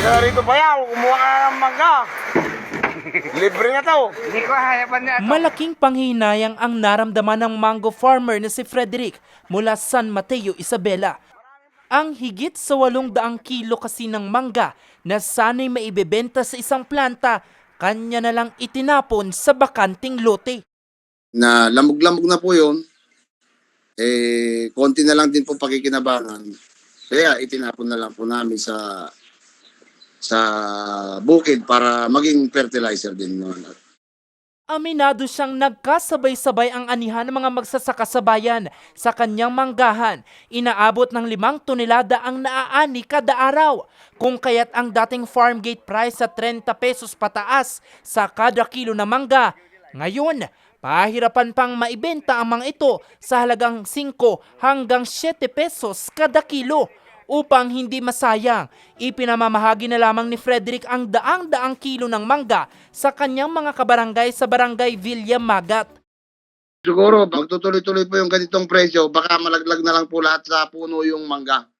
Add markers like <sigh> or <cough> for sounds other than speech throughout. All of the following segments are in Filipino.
Ay ka rito bayaw, kumuha ka ng mangga. <laughs> Libre na to. Hindi ko hayapan niya. Malaking panghinayang ang naramdaman ng mango farmer na si Frederick mula San Mateo, Isabela. Ang higit sa 800 kilo kasi ng mangga na sana'y maibebenta sa isang planta, kanya na lang itinapon sa bakanting lote. na lamog-lamog na po yun, eh, konti na lang din po pakikinabangan. Kaya itinapon na lang po namin sa sa bukid para maging fertilizer din yun. Aminado siyang nagkasabay-sabay ang anihan ng mga magsasaka sa bayan sa kanyang manggahan. Inaabot ng limang tonelada ang naaani kada araw. Kung kaya't ang dating farm gate price sa 30 pesos pataas sa kada kilo na mangga. Ngayon, pahirapan pang maibenta ang mga ito sa halagang 5 hanggang 7 pesos kada kilo. Upang hindi masayang, ipinamamahagi na lamang ni Frederick ang daang-daang kilo ng mangga sa kanyang mga kabarangay sa barangay Villa Magat. Siguro, magtutuloy-tuloy po yung ganitong presyo, baka malaglag na lang po lahat sa puno yung mangga.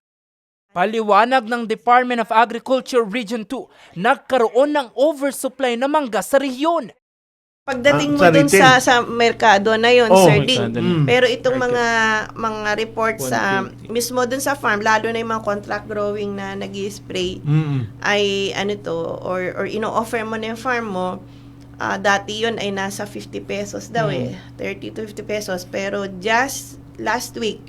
Paliwanag ng Department of Agriculture Region 2, nagkaroon ng oversupply na mangga sa rehiyon. Pagdating Ah, mo sa dun retail. sa sa merkado na yon, Oh, Sir Ding. merkado na. Pero itong mga mga reports sa mismo dun sa farm, lalo na yung mga contract growing na nag spray Mm. ay ano to or or ino-offer mo na yung farm mo ah, dati yon ay nasa 50 pesos daw eh 30 to 50 pesos pero just last week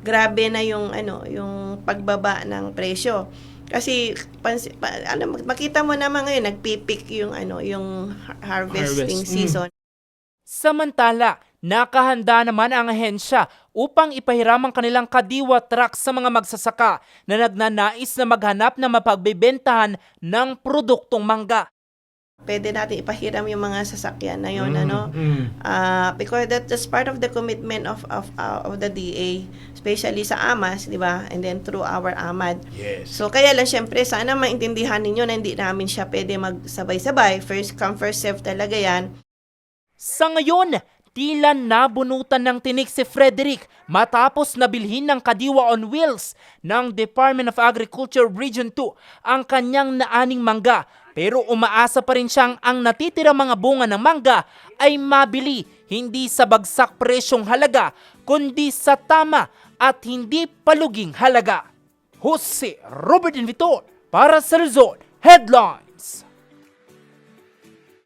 grabe na yung ano yung pagbaba ng presyo kasi pansi, pa, ano, makita mo naman ngayon nagpipik yung ano yung har- harvesting Harvest. Mm. season Samantala, nakahanda naman ang ahensya upang ipahiram ang kanilang kadiwa truck sa mga magsasaka na nagnanais na maghanap na mapagbebentahan ng produktong mangga. Pwede natin ipahiram yung mga sasakyan na yun Mm, ano? mm. Ah, because that, that's part of the commitment of of uh, of the DA especially sa AMAS di ba? And then through our AMAD. Yes. so kaya lang syempre sana maintindihan ninyo na hindi namin siya pwede magsabay-sabay. First come first serve talaga yan. Sa ngayon, tila nabunutan ng tinik si Frederick matapos nabilhin ng Kadiwa on Wheels ng Department of Agriculture Region 2 ang kanyang naaning mangga. Pero umaasa pa rin siyang ang natitira mga bunga ng mangga ay mabili hindi sa bagsak presyong halaga kundi sa tama at hindi paluging halaga. Jose Robert Invitor para sa Luzon Headline.